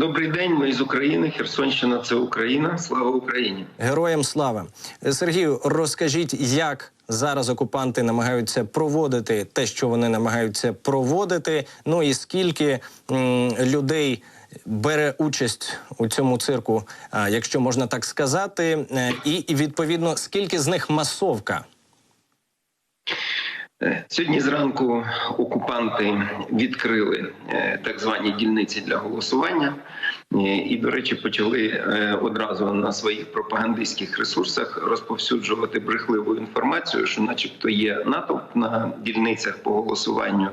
Добрий день, ми з України. Херсонщина це Україна. Слава Україні! Героям слава Сергію, розкажіть, як зараз окупанти намагаються проводити те, що вони намагаються проводити. Ну і скільки м, людей бере участь у цьому цирку, якщо можна так сказати, е, і відповідно скільки з них масовка? Е, Сьогодні зранку окупанти відкрили е, так звані дільниці для голосування, Е, і, до речі, почали одразу на своїх пропагандистських ресурсах розповсюджувати брехливу інформацію, що, начебто, є натовп на дільницях по голосуванню,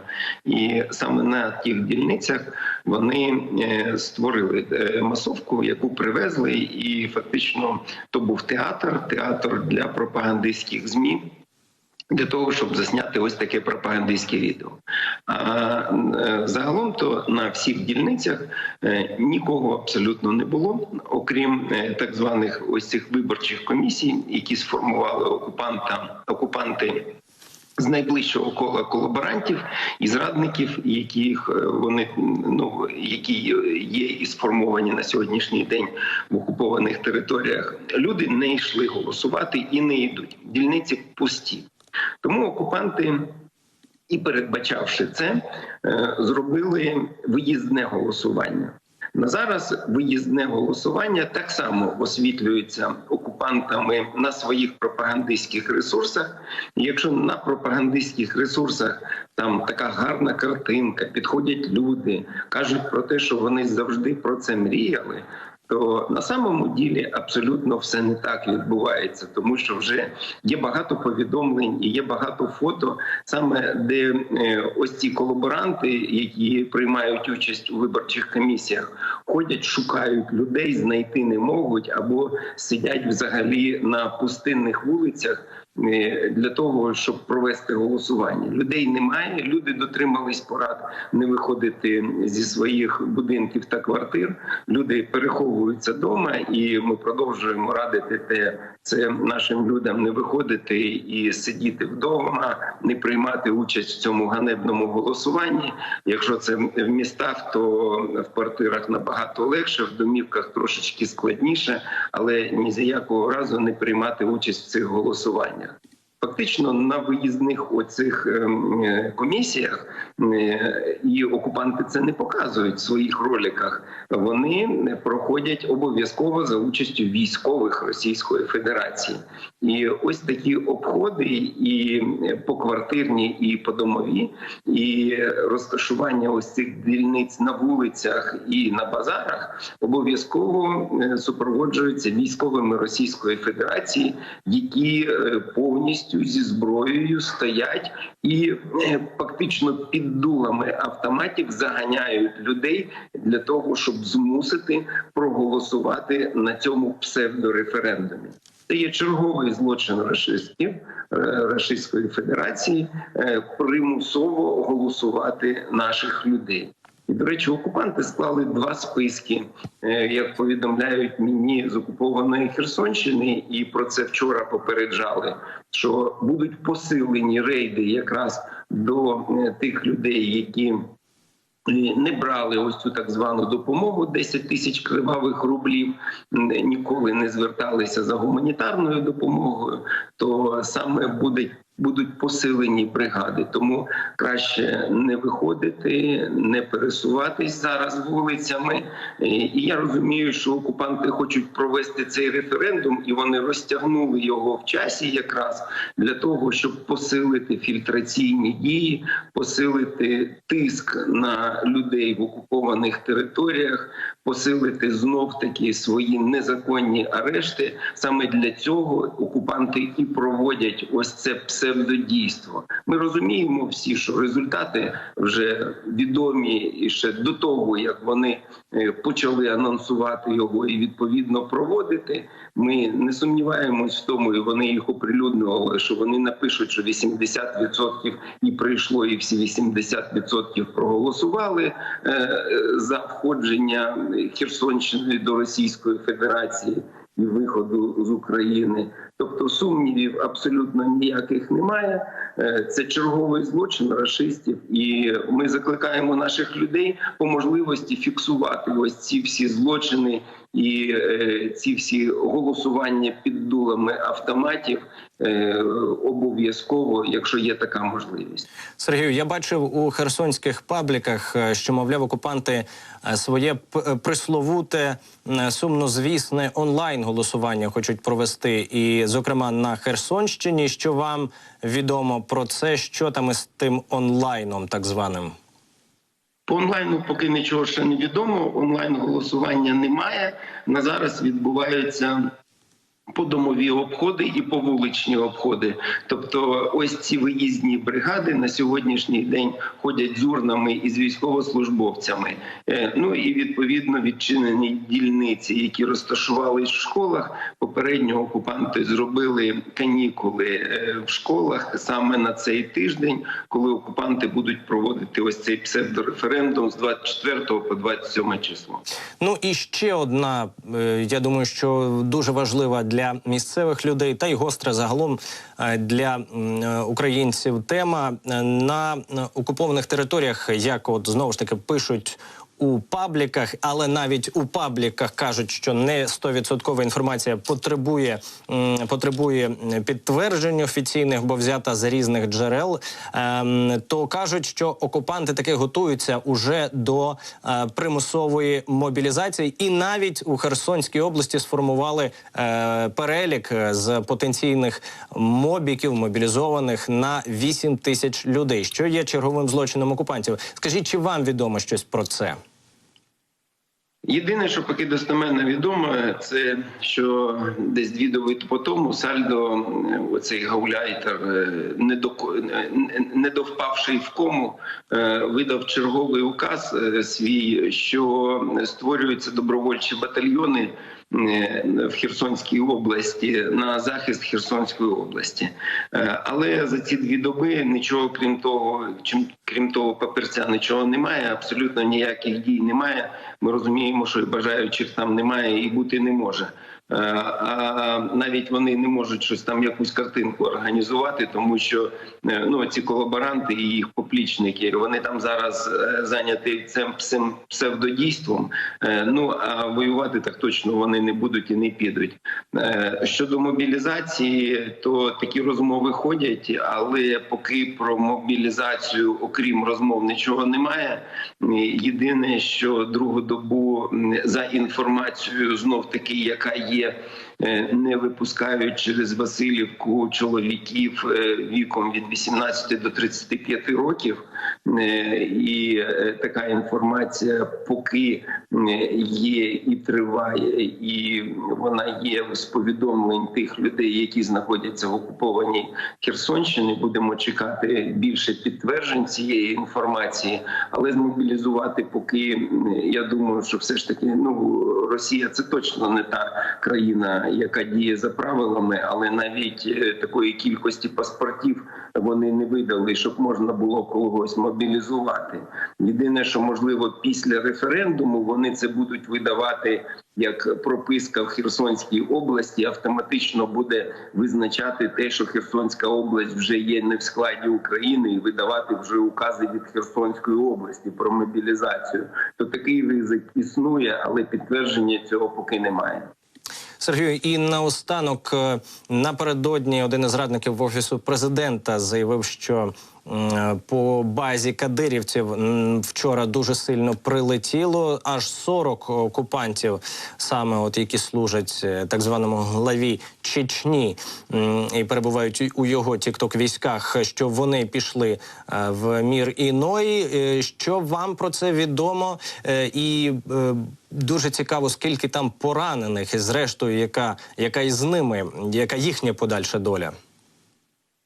і саме на тих дільницях вони створили масовку, яку привезли, і фактично то був театр, театр для пропагандистських змі. Для того щоб засняти ось таке пропагандистське відео. А е, загалом то на всіх дільницях е, нікого абсолютно не було, окрім е, так званих ось цих виборчих комісій, які сформували окупанта окупанти. З найближчого кола колаборантів і зрадників, яких вони ну які є і сформовані на сьогоднішній день в окупованих територіях, люди не йшли голосувати і не йдуть. Дільниці пусті. Тому окупанти, і передбачавши це, е, зробили виїзне голосування. На зараз виїзне голосування так само освітлюється окупантами на своїх пропагандистських ресурсах. Якщо на пропагандистських ресурсах там така гарна картинка, підходять люди, кажуть про те, що вони завжди про це мріяли. То на самому ділі абсолютно все не так відбувається, тому що вже є багато повідомлень і є багато фото, саме де е, ось ці колаборанти, які приймають участь у виборчих комісіях, ходять, шукають людей, знайти не можуть або сидять взагалі на пустинних вулицях. Е, Для того щоб провести голосування, людей немає. Люди дотримались порад не виходити зі своїх будинків та квартир. Люди переховуються вдома, і ми продовжуємо радити те це нашим людям не виходити і сидіти вдома, не приймати участь в цьому ганебному голосуванні. Якщо це в містах, то в квартирах набагато легше, в домівках трошечки складніше, але ні за якого разу не приймати участь в цих голосуваннях. Фактично на виїзних оцих ем, е, комісіях і окупанти це не показують в своїх роликах. Вони проходять обов'язково за участю військових Російської Федерації, і ось такі обходи і поквартирні, і подомові, і розташування ось цих дільниць на вулицях і на базарах обов'язково е, супроводжуються військовими Російської Федерації, які е, повністю зі зброєю стоять і е, фактично під дулами автоматів заганяють людей для того, щоб змусити проголосувати на цьому псевдореферендумі. Це є черговий злочин рашистів е, Російської Федерації е, примусово голосувати наших людей. І, до речі, окупанти склали два списки, е, як повідомляють мені з окупованої Херсонщини, і про це вчора попереджали. Що будуть посилені рейди якраз до е, тих людей, які е, не брали ось цю так звану допомогу 10 тисяч кривавих рублів, ніколи не зверталися за гуманітарною допомогою, то саме буде. Будуть посилені бригади, тому краще не виходити, не пересуватись зараз вулицями. Е, І я розумію, що окупанти хочуть провести цей референдум, і вони розтягнули його в часі, якраз для того, щоб посилити фільтраційні дії, посилити тиск на людей в окупованих територіях, посилити знов таки свої незаконні арешти. Саме для цього окупанти і проводять ось це псевдодійство. Ми розуміємо всі, що результати вже відомі і ще до того, як вони е, почали анонсувати його і відповідно проводити. Ми не сумніваємось в тому, і вони їх оприлюднювали, що вони напишуть, що 80% і прийшло, і всі 80% проголосували е, за входження Херсонщини до Російської Федерації. І виходу з України. Тобто сумнівів абсолютно ніяких немає. Е, Це черговий злочин рашистів, і ми закликаємо наших людей по можливості фіксувати ось ці всі злочини і е, ці всі голосування під дулами автоматів е, обов'язково, якщо є така можливість. Сергію, я бачив у херсонських пабліках, що мовляв окупанти своє присловуте сумнозвісне онлайн голосування хочуть провести, і зокрема на Херсонщині. Що вам відомо про це? Що там із тим онлайном, так званим? По онлайну поки нічого ще не відомо. Онлайн голосування немає. На зараз відбуваються подомові обходи і повуличні обходи. Тобто, ось ці виїзні бригади на сьогоднішній день ходять з урнами із військовослужбовцями. Е, Ну і відповідно відчинені дільниці, які розташувались в школах. Попередньо окупанти зробили канікули е, в школах саме на цей тиждень, коли окупанти будуть проводити ось цей псевдореферендум з 24 по 27 число. Ну і ще одна, е, я думаю, що дуже важлива для місцевих людей, та й гостра загалом е, для е, українців тема Е, на окупованих територіях, як от знову ж таки пишуть. У пабліках, але навіть у пабліках кажуть, що не 100% інформація потребує, потребує підтверджень офіційних, бо взята з різних джерел. Ем, то кажуть, що окупанти таки готуються уже до е, примусової мобілізації, і навіть у Херсонській області сформували е, перелік е, з потенційних мобіків мобілізованих на 8 тисяч людей, що є черговим злочином окупантів. Скажіть, чи вам відомо щось про це? Єдине, що поки достеменно відомо, це що десь дві доби по тому Сальдо, е, оцей гауляйтер, е, не до не довпавший в кому, е, видав черговий указ е, свій, що створюються добровольчі батальйони е, в Херсонській області на захист Херсонської області. Е, Але за ці дві доби нічого крім того, чим крім того, папірця нічого немає. Абсолютно ніяких дій немає. Ми розуміємо, що бажаючих там немає і бути не може. Е, А навіть вони не можуть щось там якусь картинку організувати, тому що е, ну ці колаборанти і їх поплічники вони там зараз е, зайняті цим псевдодійством. Е, Ну а воювати так точно вони не будуть і не підуть. Е, Щодо мобілізації, то такі розмови ходять, але поки про мобілізацію, окрім розмов, нічого немає. Єдине, що другу добу за інформацією, знов таки, яка є, не випускають через Васильівку чоловіків е, віком від 18 до 35 років. Е, І е, така інформація поки є і триває, і вона є з повідомлень тих людей, які знаходяться в окупованій Херсонщині. Будемо чекати більше підтверджень цієї інформації, але змобілізувати поки я думаю, що все ж таки ну Росія це точно не та країна, яка діє за правилами, але навіть е, такої кількості паспортів вони не видали, щоб можна було когось мобілізувати. Єдине, що можливо після референдуму вони це будуть видавати як прописка в Херсонській області, автоматично буде визначати те, що Херсонська область вже є не в складі України, і видавати вже укази від Херсонської області про мобілізацію. То такий ризик існує, але підтвердження цього поки немає. Сергію, і наостанок е, напередодні один із радників офісу президента заявив, що по базі кадирівців вчора дуже сильно прилетіло аж 40 окупантів, саме от які служать е, так званому главі Чечні і перебувають у його тікток військах. Що вони пішли е, в мір іної. Е, Що вам про це відомо? І дуже цікаво, скільки там поранених, і зрештою, яка, яка із ними, яка їхня подальша доля.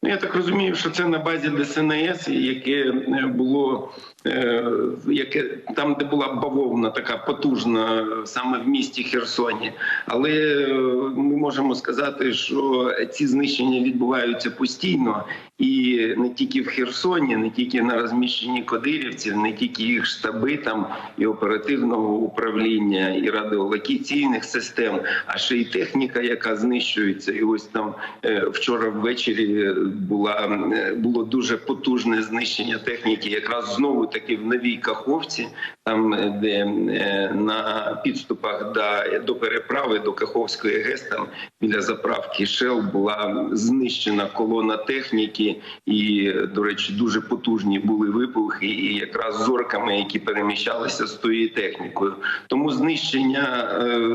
Ну, я так розумію, що це на базі ДСНС, яке було е, яке там, де була бавовна, така потужна саме в місті Херсоні. Але е, ми можемо сказати, що ці знищення відбуваються постійно, і не тільки в Херсоні, не тільки на розміщенні кадирівців, не тільки їх штаби там і оперативного управління, і радіолокаційних систем, а ще й техніка, яка знищується. І ось там е, вчора ввечері була е, було дуже потужне знищення техніки, якраз знову таки в новій Каховці, там е, де е, на підступах до, до переправи до Каховської ГЕС, там біля заправки Шел була знищена колона техніки, і до речі, дуже потужні були вибухи, і якраз зорками, які переміщалися з тією технікою. Тому знищення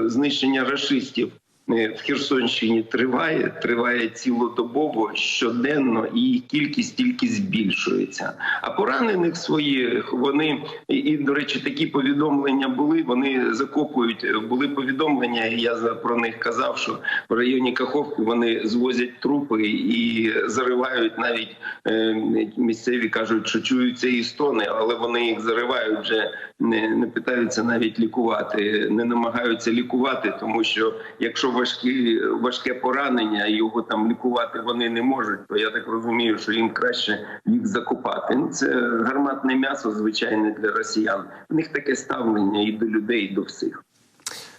знищення рашистів в Херсонщині триває, триває цілодобово щоденно, і їх кількість тільки збільшується. А поранених своїх вони і, до речі, такі повідомлення були. Вони закопують. Були повідомлення. і Я про них казав, що в районі Каховки вони звозять трупи і заривають навіть е, місцеві кажуть, що чуються і стони, але вони їх заривають вже не, не питаються навіть лікувати, не намагаються лікувати, тому що якщо важкі, важке поранення, його там лікувати вони не можуть, то я так розумію, що їм краще їх закопати. Ну це гарматне м'ясо, звичайне для росіян. В них таке ставлення і до людей, і до всіх.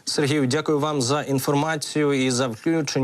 Сергію, дякую вам за інформацію і за включення.